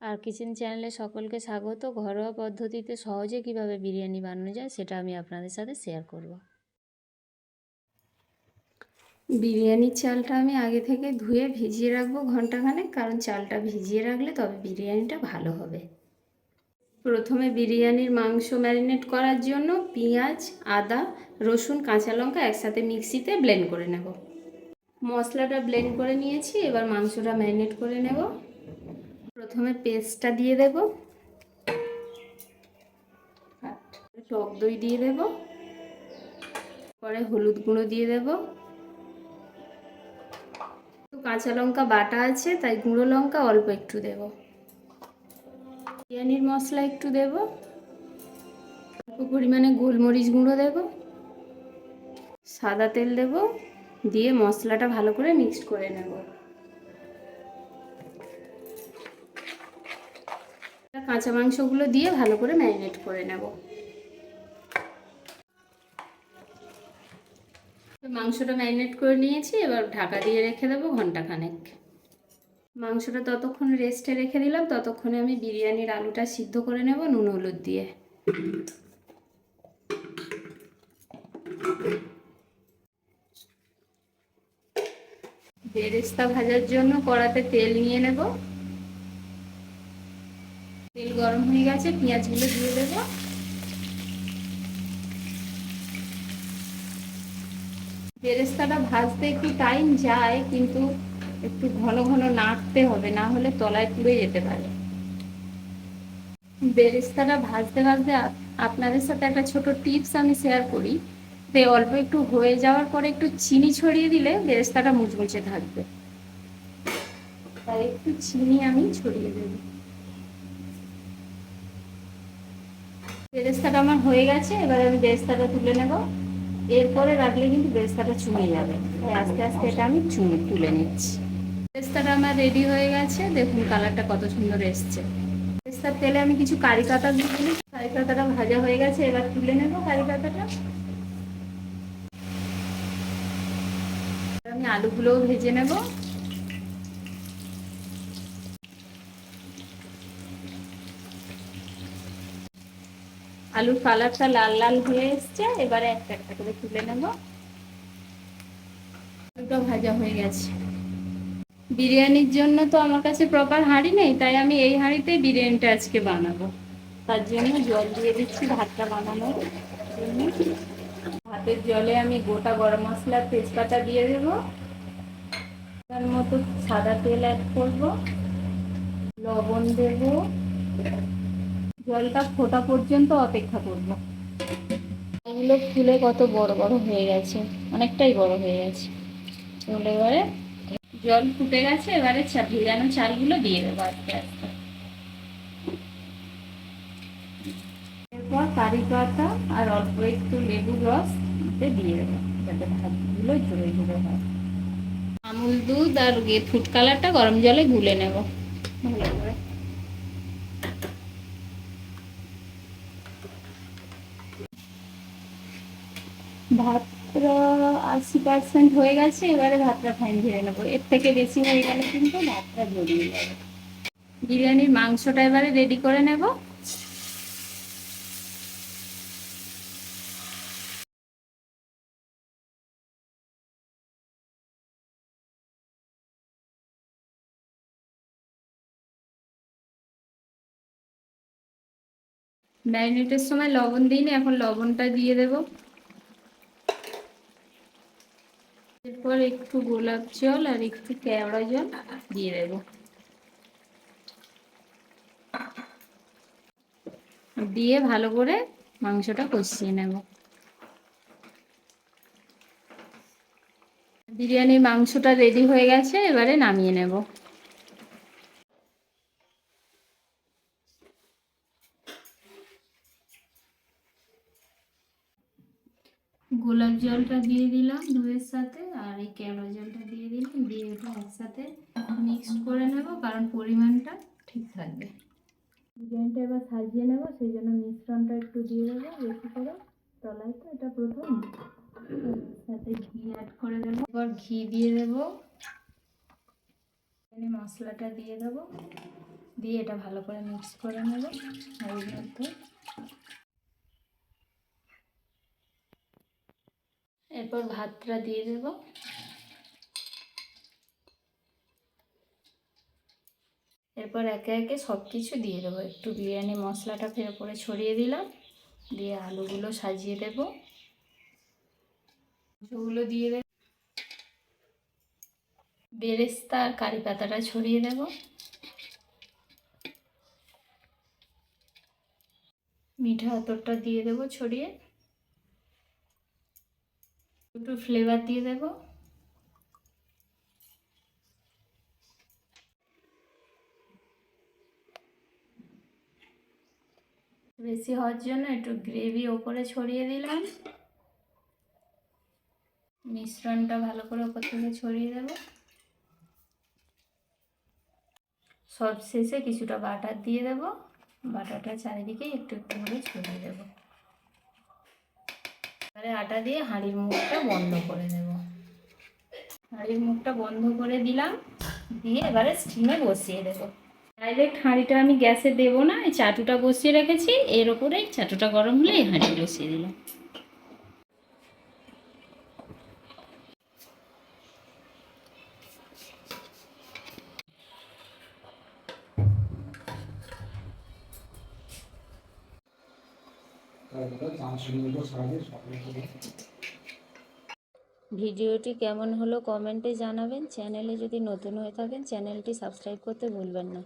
আর kitchen চ্যানেলে সকলকে স্বাগত। ঘরোয়া পদ্ধতিতে সহজে কীভাবে বিরিয়ানি বানানো যায় সেটা আমি আপনাদের সাথে শেয়ার করব। বিরিয়ানির চালটা আমি আগে থেকে ধুয়ে ভিজিয়ে রাখব ঘন্টাখানেক, কারণ চালটা ভিজিয়ে রাখলে তবে বিরিয়ানিটা ভালো হবে। প্রথমে বিরিয়ানির মাংস ম্যারিনেট করার জন্য পেঁয়াজ, আদা, রসুন, কাঁচা লঙ্কা একসাথে মিক্সিতে ব্লেন্ড করে নেব। মশলাটা ব্লেন্ড করে নিয়েছি, এবার মাংসটা ম্যারিনেট করে নেব। প্রথমে পেস্টটা দিয়ে দেব। টক দই দিয়ে দেব। পরে হলুদ গুঁড়ো দিয়ে দেব। কাঁচা লঙ্কা বাটা আছে, তাই গুঁড়ো লঙ্কা অল্প একটু দেব। বিরিয়ানির মশলা একটু দেব। অল্প পরিমাণে গোলমরিচ গুঁড়ো দেব। সাদা তেল দেব। দিয়ে মশলাটা ভালো করে মিক্সড করে নেব। কাঁচা মাংসগুলো দিয়ে ভালো করে ম্যারিনেট করে নেব। মাংসটা ম্যারিনেট করে নিয়েছি, এবার ঢাকা দিয়ে রেখে দেবো ঘন্টাখানেক মাংসটা ততক্ষণ রেস্টে রেখে দিলাম, ততক্ষণে আমি বিরিয়ানির আলুটা সিদ্ধ করে নেব নুন, হলুদ দিয়ে। বেরেস্তা ভাজার জন্য কড়াতে তেল নিয়ে নেব। তেল গরম হয়ে গেছে, পেঁয়াজগুলো দিয়ে দেবো। বেরেস্তাটা ভাজতে একটু টাইম যায়, কিন্তু একটু ঘন ঘন নাড়তে হবে, না হলে তলায় পুড়ে যেতে পারে। বেরেস্তাটা ভাজতে ভাজতে আপনাদের সাথে একটা ছোট টিপস আমি শেয়ার করি। তে অল্প একটু হয়ে যাওয়ার পরে একটু চিনি ছড়িয়ে দিলে বেরেস্তাটা মুচমুচে থাকবে। তাই একটু চিনি আমি ছড়িয়ে দেব। বেরেস্তাটা আমার হয়ে গেছে, এবার আমি বেরেস্তাটা তুলে নেব। এরপরে রাখলে কিন্তু বেরেস্তাটা চুমে যাবে। আস্তে আস্তে এটা আমি চুমে, তুলে নিচ্ছি। বেরেস্তাটা আমার রেডি হয়ে গেছে। দেখুন কালারটা কত সুন্দর এসছে। বেরেস্তার তেলে আমি কিছু কারি পাতা দিয়ে দিই কারি পাতাটা ভাজা হয়ে গেছে, এবার তুলে নেব কারি পাতাটা। আমি আলুগুলোও ভেজে নেব। আলুর কালারটা লাল লাল হয়ে এসছে, এবারে একটা একটা করে তুলে নেব। আলুটা ভাজা হয়ে গেছে। বিরিয়ানির জন্য তো আমার কাছে প্রপার হাঁড়ি নেই, তাই আমি এই হাঁড়িতেই বিরিয়ানিটা আজকে বানাবো। তার জন্য জল দিয়ে দিচ্ছি ভাতটা বানানোর জন্য। ভাতের জলে আমি গোটা গরম মশলা, তেজপাতা দিয়ে দেব। তার মতো সাদা তেল অ্যাড করব। লবণ দেব। জলটা ফোটা পর্যন্ত অপেক্ষা করব। এগুলো ফুলে কত বড় বড় হয়ে গেছে অনেকটাই বড় হয়ে গেছে। এবারে জল ফুটে গেছে এবারে ভেজানো চালগুলো দিয়ে দেবো আস্তে আস্তে। এরপর কারি পাতা আর অল্প একটু লেবু রস দিয়ে দেবো যাতে ভাতগুলো ঝরে ঝরে হয়। আমুল দুধ আর ফুড কালারটা গরম জলে গুলে নেব। ভালো করে ভাতটা আশি পার্সেন্ট হয়ে গেছে, এবারে ভাতটা ফাইন ঝেড়ে নেব। এর থেকে বেশি হয়ে গেলে কিন্তু ভাতটা জড়িয়ে যাবে। বিরিয়ানির মাংসটা এবারে রেডি করে নেব। ম্যারিনেটের সময় লবণ দিইনি, এখন লবণটা দিয়ে দেব। এরপর একটু গোলাপ জল আর একটু কেওড়া জল দিয়ে দেব। দিয়ে ভালো করে মাংসটা কষিয়ে নেব। বিরিয়ানির মাংসটা রেডি হয়ে গেছে, এবারে নামিয়ে নেব। গোলাপ জলটা দিয়ে দিলাম দুধের সাথে আর এই কেওড়া জলটা দিয়ে দিলাম, দিয়ে এটা একসাথে মিক্সড করে নেব কারণ পরিমাণটা ঠিক থাকবে। বিরিয়ানিটা এবার সাজিয়ে নেব, সেই জন্য মিশ্রণটা একটু দিয়ে দেবো বেশি করে। তলায় তো এটা প্রথম। সাথে ঘি অ্যাড করে দেবো। এবার ঘি দিয়ে দেবো। মশলাটা দিয়ে দেবো। দিয়ে এটা ভালো করে মিক্স করে নেব। এর মধ্যে এরপর ভাতটা দিয়ে দেব। এরপর একে একে সব কিছু দিয়ে দেবো। একটু বিরিয়ানি মশলাটা ফের উপরে ছড়িয়ে দিলাম। দিয়ে আলুগুলো সাজিয়ে দেব। মাংসগুলো দিয়ে দেব। বেরেস্তা আর কারি পাতাটা ছড়িয়ে দেব। মিঠা আতরটা দিয়ে দেব ছড়িয়ে। একটু ফ্লেভার দিয়ে দেব। বেশি হওয়ার জন্য একটু গ্রেভি ওপরে ছড়িয়ে দিলাম। মিশ্রণটা ভালো করে ওপর থেকে ছড়িয়ে দেব। সব শেষে কিছুটা বাটার দিয়ে দেব। বাটারটা চারিদিকে একটু একটু করে ছড়িয়ে দেব। এবারে আটা দিয়ে হাঁড়ির মুখটা বন্ধ করে দেব হাঁড়ির মুখটা বন্ধ করে দিলাম, দিয়ে এবারে স্টিমে বসিয়ে দেবো। ডাইরেক্ট হাঁড়িটা আমি গ্যাসে দেবো না, এই চাটুটা বসিয়ে রেখেছি, এর ওপরেই চাটুটা গরম হলে এই হাঁড়ি বসিয়ে দিলাম। ভিডিওটি কেমন হলো কমেন্টে জানাবেন। চ্যানেলে যদি নতুন হয়ে থাকেন, চ্যানেলটি সাবস্ক্রাইব করতে ভুলবেন না।